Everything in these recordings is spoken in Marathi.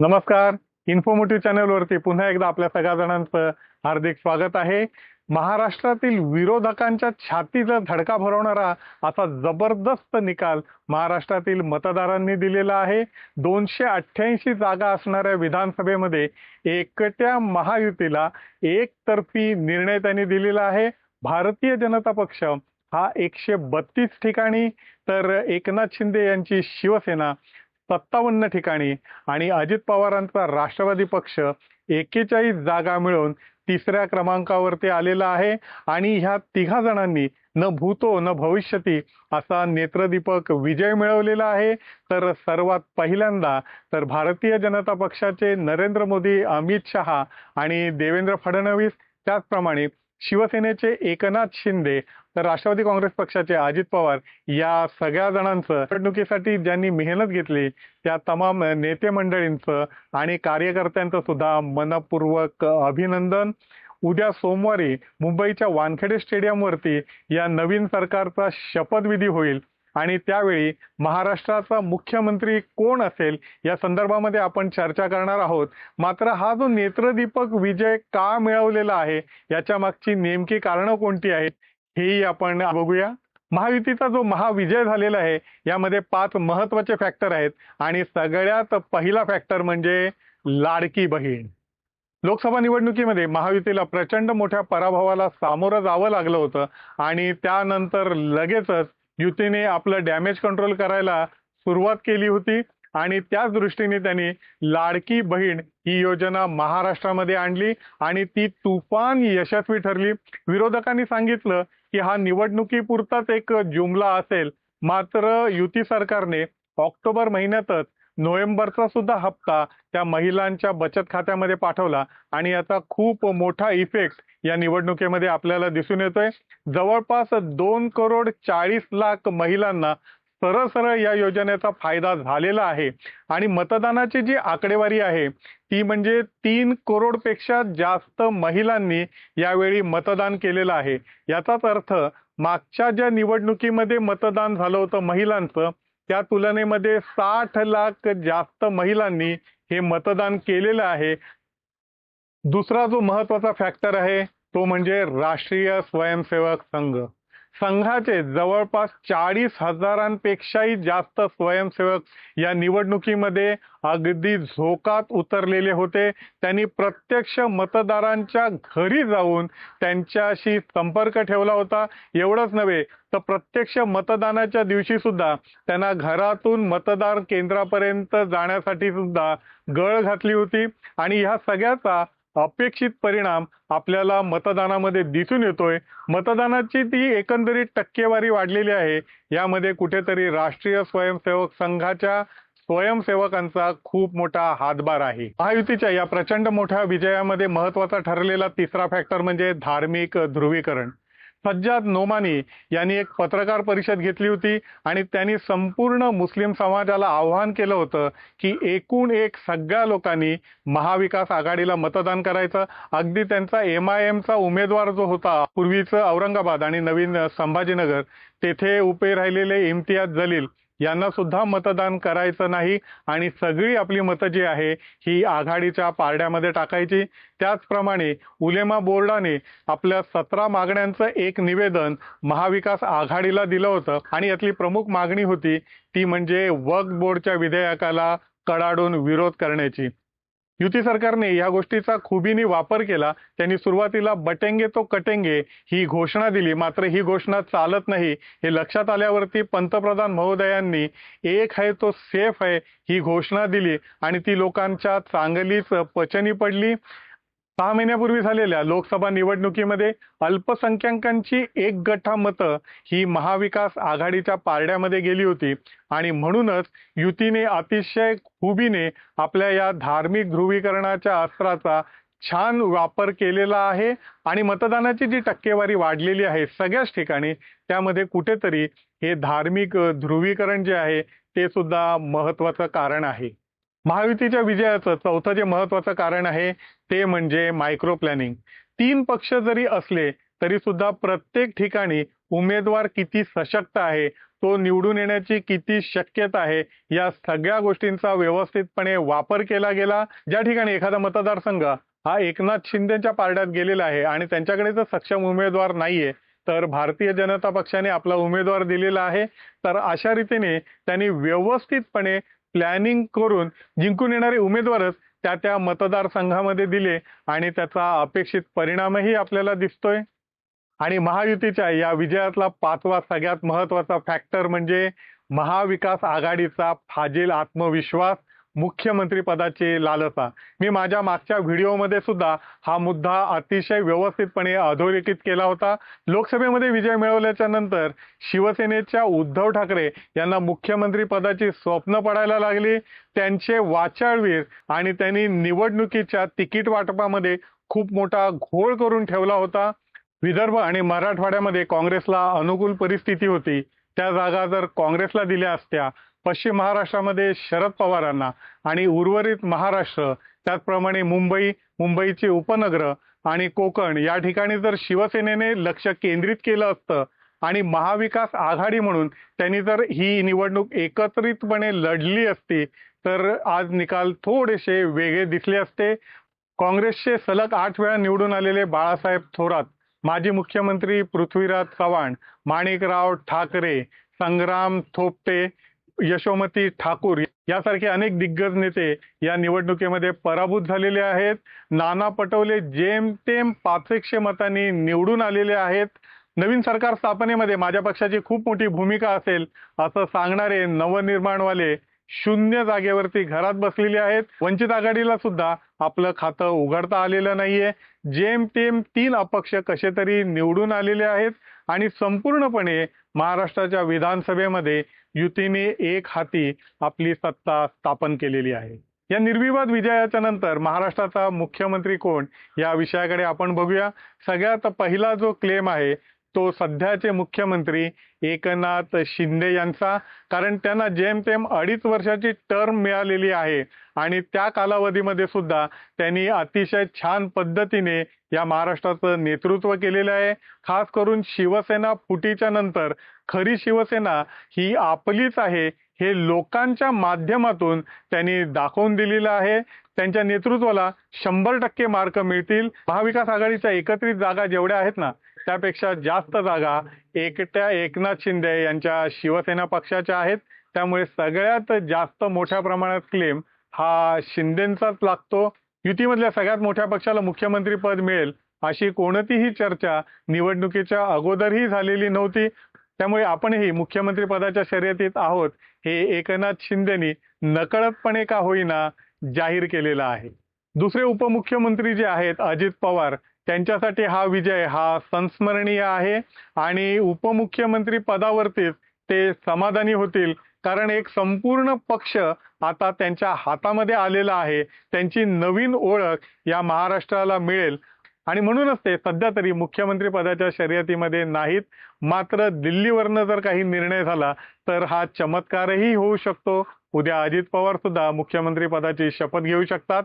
नमस्कार. इन्फॉर्मेटिव्ह चॅनलवरती पुन्हा एकदा आपल्या सगळ्या जणांचं हार्दिक स्वागत आहे. महाराष्ट्रातील विरोधकांच्या छातीचा धडका भरवणारा असा जबरदस्त निकाल महाराष्ट्रातील मतदारांनी दिलेला आहे. दोनशे अठ्ठ्याऐंशी जागा असणाऱ्या विधानसभेमध्ये एकट्या महायुतीला एकतर्फी निर्णय त्यांनी दिलेला आहे. भारतीय जनता पक्ष हा एकशे बत्तीस ठिकाणी तर एकनाथ शिंदे यांची शिवसेना सत्तावन्न ठिकाणी आणि अजित पवारांचा राष्ट्रवादी पक्ष एकेचाळीस जागा मिळवून तिसऱ्या क्रमांकावरती आलेला आहे. आणि ह्या तिघा जणांनी न भूतो न भविष्यती असा नेत्रदीपक विजय मिळवलेला आहे. तर सर्वात पहिल्यांदा तर भारतीय जनता पक्षाचे नरेंद्र मोदी अमित शहा आणि देवेंद्र फडणवीस त्याचप्रमाणे शिवसेनेचे एकनाथ शिंदे तर राष्ट्रवादी काँग्रेस पक्षाचे अजित पवार या सगळ्या जणांचं निवडणुकीसाठी ज्यांनी मेहनत घेतली त्या तमाम नेते मंडळींचं आणि कार्यकर्त्यांचं सुद्धा मनपूर्वक अभिनंदन. उद्या सोमवारी मुंबईच्या वानखेडे स्टेडियमवरती या नवीन सरकारचा शपथविधी होईल. आणि त्यावेळी महाराष्ट्राचा मुख्यमंत्री कोण असेल या संदर्भामध्ये आपण चर्चा करणार आहोत. मात्र हा जो नेत्रदीपक विजय का मिळवलेला आहे याच्या मागची नेमकी कारणं कोणती आहेत हेही आपण बघूया. महायुतीचा जो महाविजय झालेला आहे यामध्ये पाच महत्त्वाचे फॅक्टर आहेत आणि सगळ्यात पहिला फॅक्टर म्हणजे लाडकी बहीण. लोकसभा निवडणुकीमध्ये महायुतीला प्रचंड मोठ्या पराभवाला सामोरं जावं लागलं होतं आणि त्यानंतर लगेचच युतीने आपलं डॅमेज कंट्रोल करायला सुरुवात केली होती आणि त्याच दृष्टीने त्यांनी लाडकी बहीण ही योजना महाराष्ट्रामध्ये आणली आणि ती तुफान यशस्वी ठरली. विरोधकांनी सांगितलं की हा निवडणुकीपुरताच एक जुमला असेल. मात्र युती सरकारने ऑक्टोबर महिन्यातच नोव्हेंबरचा सुद्धा हप्ता त्या महिलांच्या बचत खात्यामध्ये पाठवला आणि याचा खूप मोठा इफेक्ट या निवडणुकीमध्ये आपल्याला दिसून येतोय. जवळपास दोन करोड चाळीस लाख महिलांना सरळ सरळ या योजनेचा फायदा झालेला आहे. आणि मतदानाची जी आकडेवारी आहे ती म्हणजे तीन करोडपेक्षा जास्त महिलांनी यावेळी मतदान केलेलं आहे. याचाच अर्थ मागच्या ज्या निवडणुकीमध्ये मतदान झालं होतं महिलांचं त्या तुलनेमध्ये साठ लाख जास्त महिलांनी हे मतदान केलेलं आहे. दुसरा जो महत्त्वाचा फॅक्टर आहे तो म्हणजे राष्ट्रीय स्वयंसेवक संघ. संघाचे जवळपास चाळीस हजारांपेक्षाही जास्त स्वयंसेवक या निवडणुकीमध्ये अगदी झोकात उतरलेले होते. त्यांनी प्रत्यक्ष मतदारांच्या घरी जाऊन त्यांच्याशी संपर्क ठेवला होता. एवढंच नव्हे तर प्रत्यक्ष मतदानाच्या दिवशी सुद्धा त्यांना घरातून मतदार केंद्रापर्यंत जाण्यासाठी सुद्धा गळ घातली होती. आणि ह्या सगळ्याचा अपेक्षित परिणाम आपल्याला मतदानामध्ये दिसून येतोय. मतदानाची ती एकंदरीत टक्केवारी वाढलेली आहे. यामध्ये कुठेतरी राष्ट्रीय स्वयंसेवक संघाच्या स्वयंसेवकांचा खूप मोठा हातभार आहे. महायुतीच्या या प्रचंड मोठ्या विजयामध्ये महत्त्वाचा ठरलेला तिसरा फॅक्टर म्हणजे धार्मिक ध्रुवीकरण. सज्जाद नोमानी यांनी एक पत्रकार परिषद घेतली होती आणि त्यांनी संपूर्ण मुस्लिम समाजाला आव्हान केलं होतं की एकूण एक सगळ्या लोकांनी महाविकास आघाडीला मतदान करायचं. अगदी त्यांचा एम आय एमचा उमेदवार जो होता पूर्वीचं औरंगाबाद आणि नवीन संभाजीनगर तेथे उभे राहिलेले इम्तियाज जलील यांना सुद्धा मतदान करायचं नाही आणि सगळी आपली मतं जी आहे ही आघाडीच्या पारड्यामध्ये टाकायची. त्याचप्रमाणे उलेमा बोर्डाने आपल्या सतरा मागण्यांचं एक निवेदन महाविकास आघाडीला दिलं होतं आणि यातली प्रमुख मागणी होती ती म्हणजे वक्फ बोर्डच्या विधेयकाला कडाडून विरोध करण्याची. युती सरकारने या गोष्टीचा खुबीने वापर केला. त्यांनी सुरुवातीला बटेंगे तो कटेंगे ही घोषणा दिली. मात्र ही घोषणा चालत नाही. हे लक्षात आल्यावरती पंतप्रधान महोदयांनी एक आहे तो सेफ आहे ही घोषणा दिली. आणि ती लोकांच्या चांगलीच पचनी पडली. सहा महिन्यापूर्वी झालेल्या लोकसभा निवडणुकीमध्ये अल्पसंख्याकांची एक गठा मतं ही महाविकास आघाडीच्या पारड्यामध्ये गेली होती. आणि म्हणूनच युतीने अतिशय खुबीने आपल्या या धार्मिक ध्रुवीकरणाच्या अस्त्राचा छान वापर केलेला आहे आणि मतदानाची जी टक्केवारी वाढलेली आहे सगळ्याच ठिकाणी त्यामध्ये कुठेतरी हे धार्मिक ध्रुवीकरण जे आहे ते सुद्धा महत्वाचं कारण आहे. महायुतीच्या विजयाचं चौथं जे महत्वाचं कारण आहे ते म्हणजे मायक्रो प्लॅनिंग तीन पक्ष जरी असले तरी सुद्धा प्रत्येक ठिकाणी उमेदवार किती सशक्त आहे तो निवडून येण्याची किती शक्यता आहे या सगळ्या गोष्टींचा व्यवस्थितपणे वापर केला गेला. ज्या ठिकाणी एखादा मतदारसंघ हा एकनाथ शिंदेच्या पारड्यात गेलेला आहे आणि त्यांच्याकडे जर सक्षम उमेदवार नाहीये तर भारतीय जनता पक्षाने आपला उमेदवार दिलेला आहे. तर अशा रीतीने त्यांनी व्यवस्थितपणे प्लॅनिंग करून जिंकून येणारे उमेदवारच त्या त्या मतदारसंघामध्ये दिले आणि त्याचा अपेक्षित परिणामही आपल्याला दिसतोय. आणि महायुतीच्या या विजयातला पाचवा सगळ्यात महत्त्वाचा फॅक्टर म्हणजे महाविकास आघाडीचा फाजील आत्मविश्वास मुख्यमंत्रीपदाची लालसा. मी माझ्या मागच्या व्हिडिओमध्ये सुद्धा हा मुद्दा अतिशय व्यवस्थितपणे अधोरेखित केला होता. लोकसभेमध्ये विजय मिळवल्याच्या नंतर शिवसेनेच्या उद्धव ठाकरे यांना मुख्यमंत्रीपदाची स्वप्न पडायला लागली. त्यांचे वाचाळवीर आणि त्यांनी निवडणुकीच्या तिकीट वाटपामध्ये खूप मोठा घोळ करून ठेवला होता. विदर्भ आणि मराठवाड्यामध्ये काँग्रेसला अनुकूल परिस्थिती होती. त्या जागा जर काँग्रेसला दिल्या असत्या पश्चिम महाराष्ट्रामध्ये शरद पवारांना आणि उर्वरित महाराष्ट्र त्याचप्रमाणे मुंबई मुंबईचे उपनगर आणि कोकण या ठिकाणी जर शिवसेनेने लक्ष केंद्रित केलं असतं आणि महाविकास आघाडी म्हणून त्यांनी जर ही निवडणूक एकत्रितपणे लढली असती तर आज निकाल थोडेसे वेगळे दिसले असते. काँग्रेसचे सलग आठ वेळा निवडून आलेले बाळासाहेब थोरात माजी मुख्यमंत्री पृथ्वीराज चव्हाण माणिकराव ठाकरे संग्राम थोपटे यशोमती ठाकूर यासारखे अनेक दिग्गज नेते या निवडणुकीमध्ये पराभूत झालेले आहेत. नाना पटोले जेमतेम पाचशे मतांनी निवडून आलेले आहेत. नवीन सरकार स्थापनेमध्ये माझ्या पक्षाची खूप मोठी भूमिका असेल असं सांगणारे नवनिर्माणवाले शून्य जागेवरती घरात बसलेले आहेत. वंचित आघाडीला सुद्धा आपलं खातं उघडता आलेलं नाहीये. जेमतेम तीन अपक्ष कसे तरी निवडून आलेले आहेत. आणि संपूर्णपणे महाराष्ट्राच्या विधानसभेमध्ये युतीने एक हाती आपली सत्ता स्थापन केलेली आहे. या निर्विवाद विजयाच्या नंतर महाराष्ट्राचा मुख्यमंत्री कोण या विषयाकडे आपण बघूया. सगळ्यात पहिला जो क्लेम आहे तो सध्याचे मुख्यमंत्री एकनाथ शिंदे यांचा कारण त्यांना जेमतेम अडीच वर्षाची टर्म मिळालेली आहे. आणि त्या कालावधीमध्ये सुद्धा त्यांनी अतिशय छान पद्धतीने या महाराष्ट्राचं नेतृत्व केलेलं आहे. खास करून शिवसेना फुटीच्या नंतर खरी शिवसेना ही आपलीच आहे हे लोकांच्या माध्यमातून त्यांनी दाखवून दिलेलं आहे. त्यांच्या नेतृत्वाला शंभर टक्के मार्क मिळतील. महाविकास आघाडीच्या एकत्रित जागा जेवढ्या आहेत ना त्यापेक्षा जास्त जागा एकट्या एकनाथ शिंदे यांच्या शिवसेना पक्षाच्या आहेत. त्यामुळे सगळ्यात जास्त मोठ्या प्रमाणात क्लेम हा शिंदेचाच लागतो. युतीमधल्या सगळ्यात मोठ्या पक्षाला मुख्यमंत्री पद मिळेल अशी कोणतीही चर्चा निवडणुकीच्या अगोदरही झालेली नव्हती. त्यामुळे आपणही मुख्यमंत्री पदाच्या शर्यतीत आहोत हे एकनाथ शिंदेनी नकळतपणे का होईना जाहीर केलेलं आहे. दुसरे उपमुख्यमंत्री जे आहेत अजित पवार त्यांच्यासाठी हा विजय हा संस्मरणीय आहे. आणि उपमुख्यमंत्री पदावरतीच ते समाधानी होतील. कारण एक संपूर्ण पक्ष आता त्यांच्या हातामध्ये आलेला आहे. त्यांची नवीन ओळख या महाराष्ट्राला मिळेल. आणि म्हणूनच ते सध्या तरी मुख्यमंत्री पदाच्या शर्यतीमध्ये नाहीत. मात्र दिल्लीवरनं जर काही निर्णय झाला तर हा चमत्कारही होऊ शकतो. उद्या अजित पवार सुद्धा मुख्यमंत्री पदाची शपथ घेऊ शकतात.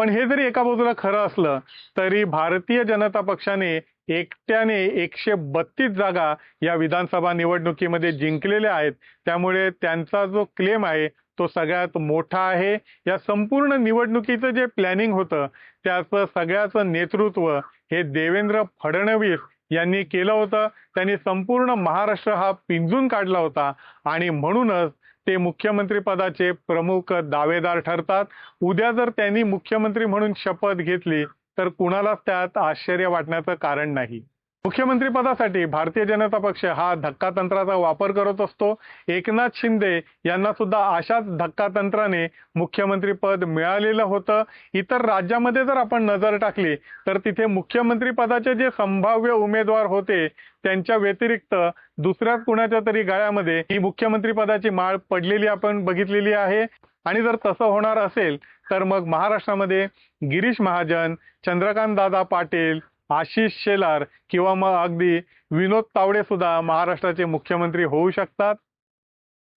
पण हे जरी एका बाजूला खरं असलं तरी भारतीय जनता पक्षाने एकट्याने एकशे बत्तीस जागा या विधानसभा निवडणुकीमध्ये जिंकलेल्या आहेत. त्यामुळे त्यांचा जो क्लेम आहे तो सगळ्यात मोठा आहे. या संपूर्ण निवडणुकीचं जे प्लॅनिंग होतं त्याचं सगळ्याचं नेतृत्व हे देवेंद्र फडणवीस यांनी केलं होतं. त्यांनी संपूर्ण महाराष्ट्र हा पिंजून काढला होता. आणि म्हणूनच ते मुख्यमंत्री पदाचे प्रमुख दावेदार ठरतात. उद्या जर त्यांनी मुख्यमंत्री म्हणून शपथ घेतली तर कुणालाच त्यात आश्चर्य वाटण्याचं कारण नाही. मुख्यमंत्री पदासाठी भारतीय जनता पक्ष हा धक्का तंत्राचा वापर करत असतो. एकनाथ शिंदे यांना सुद्धा अशाच धक्कातंत्राने मुख्यमंत्री पद मिळालेलं होतं. इतर राज्यामध्ये जर आपण नजर टाकली तर तिथे मुख्यमंत्री पदाचे जे संभाव्य उमेदवार होते त्यांच्या व्यतिरिक्त दुसऱ्याच कुणाच्या तरी गळ्यामध्ये ही मुख्यमंत्री पदाची माळ पडलेली आपण बघितलेली आहे. आणि जर तसं होणार असेल तर मग महाराष्ट्रामध्ये गिरीश महाजन चंद्रकांत दादा पाटील आशिष शेलार किंवा मग अगदी विनोद तावडे सुद्धा महाराष्ट्राचे मुख्यमंत्री होऊ शकतात.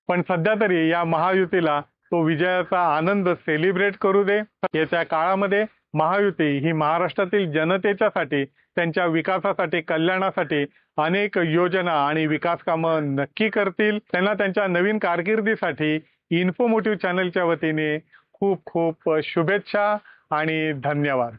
पण सध्या तरी या महायुतीला तो विजयाचा आनंद सेलिब्रेट करू दे. येत्या काळामध्ये महायुती ही महाराष्ट्रातील जनतेच्यासाठी त्यांच्या विकासासाठी कल्याणासाठी अनेक योजना आणि विकास कामं नक्की करतील. त्यांना त्यांच्या नवीन कारकिर्दीसाठी इन्फोमोटिव्ह चॅनलच्या वतीने खूप खूप शुभेच्छा आणि धन्यवाद.